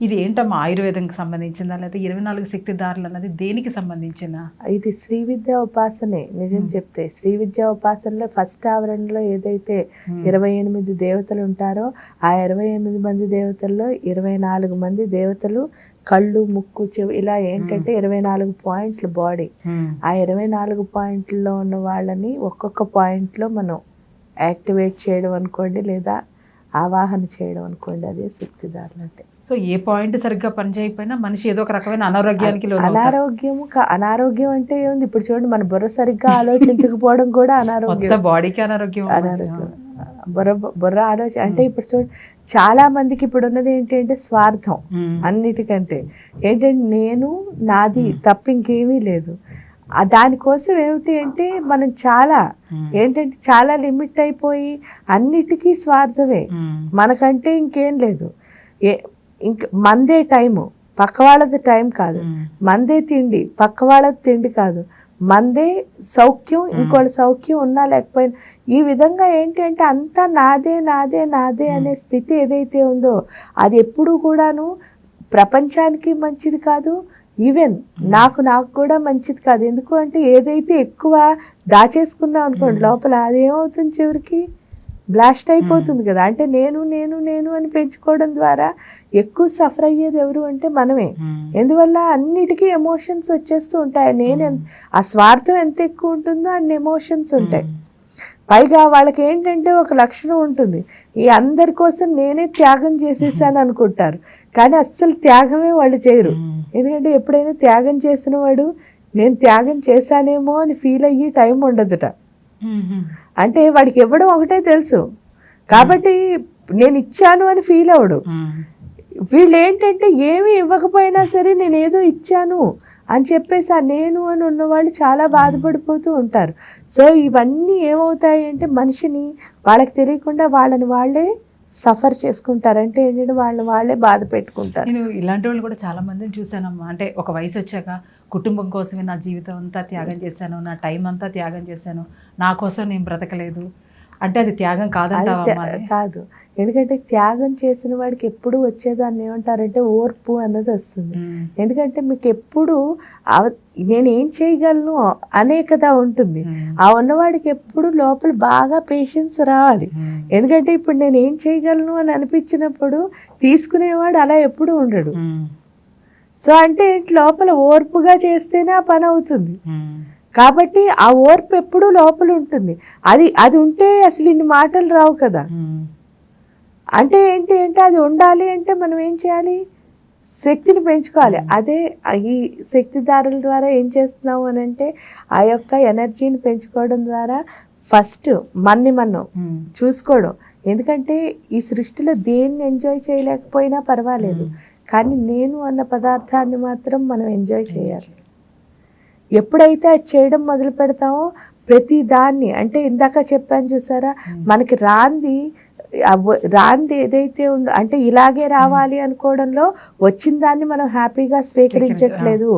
ఇది ఏంటమ్మా ఆయుర్వేదంకి సంబంధించిందా లేదా ఇరవై నాలుగు శక్తిదారులు అన్నది దేనికి సంబంధించిన? ఇది శ్రీ విద్యా ఉపాసనే నిజం చెప్తే. శ్రీ విద్యా ఉపాసనలో ఫస్ట్ ఆవరణలో ఏదైతే ఇరవై ఎనిమిది దేవతలు ఉంటారో ఆ ఇరవై ఎనిమిది మంది దేవతల్లో ఇరవై నాలుగు మంది దేవతలు కళ్ళు ముక్కు చెవి ఇలా ఏంటంటే ఇరవై నాలుగు పాయింట్లు బాడీ. ఆ ఇరవై నాలుగు పాయింట్లలో ఉన్న వాళ్ళని ఒక్కొక్క పాయింట్లో మనం యాక్టివేట్ చేయడం అనుకోండి లేదా ఆవాహన చేయడం అనుకోండి అదే శక్తిదారులు అంటే. సో ఏ పాయింట్ సరిగ్గా పనిచేయకపోయినా మనిషి ఏదో ఒక రకమైన అనారోగ్యానికి. అనారోగ్యము అనారోగ్యం అంటే ఏముంది? ఇప్పుడు చూడండి మన బుర్ర సరిగ్గా ఆలోచించకపోవడం కూడా అనారోగ్యం. బాడీకి అనారోగ్యం అనారోగ్యం. బుర్ర బుర్ర ఆలోచన అంటే ఇప్పుడు చూడండి చాలా మందికి ఇప్పుడు ఉన్నది ఏంటి అంటే స్వార్థం. అన్నిటికంటే. ఏంటంటే నేను నాది తప్ప ఇంకేమీ లేదు. దానికోసం ఏమిటి అంటే మనం చాలా. ఏంటంటే చాలా లిమిట్ అయిపోయి అన్నిటికీ స్వార్థమే. మనకంటే ఇంకేం లేదు. ఏ ఇంక మందే టైము. పక్క వాళ్ళది టైం కాదు. మందే తిండి. పక్క వాళ్ళది తిండి కాదు. మందే సౌఖ్యం ఇంకోళ్ళ సౌఖ్యం ఉన్నా లేకపోయినా ఈ విధంగా ఏంటి అంటే అంతా నాదే నాదే నాదే అనే స్థితి ఏదైతే ఉందో అది ఎప్పుడూ కూడాను ప్రపంచానికి మంచిది కాదు. ఈవెన్ నాకు నాకు కూడా మంచిది కాదు. ఎందుకు అంటే ఏదైతే ఎక్కువ దాచేసుకున్నాం అనుకోండి లోపల అదేమవుతుంది చివరికి? బ్లాస్ట్ అయిపోతుంది కదా. అంటే నేను నేను నేను అని పెంచుకోవడం ద్వారా ఎక్కువ సఫర్ అయ్యేది ఎవరు అంటే మనమే. ఎందువల్ల అన్నిటికీ ఎమోషన్స్ వచ్చేస్తూ ఉంటాయి. నేను ఆ స్వార్థం ఎంత ఎక్కువ ఉంటుందో అన్ని ఎమోషన్స్ ఉంటాయి. పైగా వాళ్ళకి ఏంటంటే ఒక లక్షణం ఉంటుంది. ఈ అందరి కోసం నేనే త్యాగం చేసేసాను అనుకుంటారు. కానీ అస్సలు త్యాగమే వాళ్ళు చేయరు. ఎందుకంటే ఎప్పుడైనా త్యాగం చేసిన వాడు నేను త్యాగం చేశానేమో అని ఫీల్ అయ్యి టైం ఉండదుట. అంటే వాడికి ఇవ్వడం ఒకటే తెలుసు. కాబట్టి నేను ఇచ్చాను అని ఫీల్ అవడు. వీళ్ళు ఏంటంటే ఏమీ ఇవ్వకపోయినా సరే నేను ఏదో ఇచ్చాను అని చెప్పేసి ఆ నేను అని ఉన్నవాళ్ళు చాలా బాధపడిపోతూ ఉంటారు. సో ఇవన్నీ ఏమవుతాయి అంటే మనిషిని వాళ్ళకి తెలియకుండా వాళ్ళని వాళ్ళే సఫర్ చేసుకుంటారంటే ఏంటంటే వాళ్ళు వాళ్ళే బాధ పెట్టుకుంటారు. నేను ఇలాంటి వాళ్ళు కూడా చాలా మందిని చూశానమ్మా. అంటే ఒక వయసు వచ్చాక కుటుంబం కోసమే నా జీవితం అంతా త్యాగం చేశాను నా టైం అంతా త్యాగం చేశాను. నా కోసం నేను బ్రతకలేదు. అంటే అది త్యాగం కాదంటావా? కాదు ఎందుకంటే త్యాగం చేసిన వాడికి ఎప్పుడు వచ్చేదాన్ని ఏమంటారంటే ఓర్పు అన్నది వస్తుంది. ఎందుకంటే మీకు ఎప్పుడు నేను ఏం చేయగలను అనే కదా ఉంటుంది. ఆ ఉన్నవాడికి ఎప్పుడు లోపల బాగా పేషెన్స్ రావాలి. ఎందుకంటే ఇప్పుడు నేను ఏం చేయగలను అని అనిపించినప్పుడు తీసుకునేవాడు అలా ఎప్పుడు ఉండడు. సో అంటే లోపల ఓర్పుగా చేస్తేనే ఆ పని అవుతుంది. కాబట్టి ఆ ఓర్పు ఎప్పుడూ లోపల ఉంటుంది అది అది ఉంటే అసలు ఇన్ని మాటలు రావు కదా. అంటే ఏంటి అంటే అది ఉండాలి అంటే మనం ఏం చేయాలి? శక్తిని పెంచుకోవాలి. అదే ఈ శక్తిదారుల ద్వారా ఏం చేస్తున్నాము అని అంటే ఆ యొక్క ఎనర్జీని పెంచుకోవడం ద్వారా ఫస్ట్ మన్ని మనం. చూసుకోవడం. ఎందుకంటే ఈ సృష్టిలో దేన్ని ఎంజాయ్ చేయలేకపోయినా పర్వాలేదు. కానీ నేను అన్న పదార్థాన్ని మాత్రం మనం ఎంజాయ్ చేయాలి. ఎప్పుడైతే అది చేయడం మొదలు పెడతామో ప్రతి దాన్ని అంటే ఇందాక చెప్పాను చూసారా మనకి రాంది రాంది ఏదైతే ఉందో అంటే ఇలాగే రావాలి అనుకోవడంలో వచ్చిన దాన్ని మనం హ్యాపీగా స్వీకరించట్లేదు.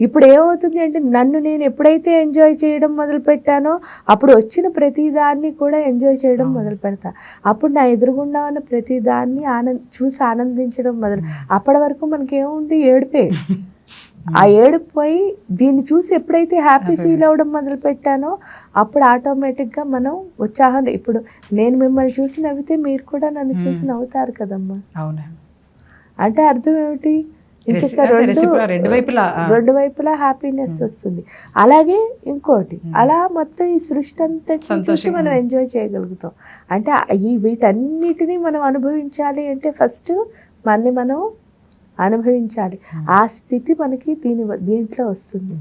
ఇప్పుడు ఏమవుతుంది అంటే నన్ను నేను ఎప్పుడైతే ఎంజాయ్ చేయడం మొదలు పెట్టానో అప్పుడు వచ్చిన ప్రతి దాన్ని కూడా ఎంజాయ్ చేయడం మొదలు పెడతా. అప్పుడు నా ఎదురుగుండా ఉన్న ప్రతి దాన్ని ఆనంద చూసి ఆనందించడం మొదలు అప్పటి వరకు మనకి ఏముంది ఏడిపే. ఆ ఏడుపు పోయి దీన్ని చూసి ఎప్పుడైతే హ్యాపీ ఫీల్ అవ్వడం మొదలు పెట్టానో అప్పుడు ఆటోమేటిక్గా మనం ఉత్సాహం ఇప్పుడు నేను మిమ్మల్ని చూసి నవ్వితే మీరు కూడా నన్ను చూసి నవ్వుతారు కదమ్మా. అంటే అర్థం ఏమిటి? రెండు వైపులా. రెండు వైపులా హ్యాపీనెస్ వస్తుంది. అలాగే ఇంకోటి అలా మొత్తం ఈ సృష్టి అంతటిని చూసి. మనం ఎంజాయ్ చేయగలుగుతాం. అంటే ఈ వీటన్నిటిని మనం అనుభవించాలి అంటే ఫస్ట్ మనని మనం అనుభవించాలి. ఆ స్థితి మనకి దీని దీంట్లో వస్తుంది.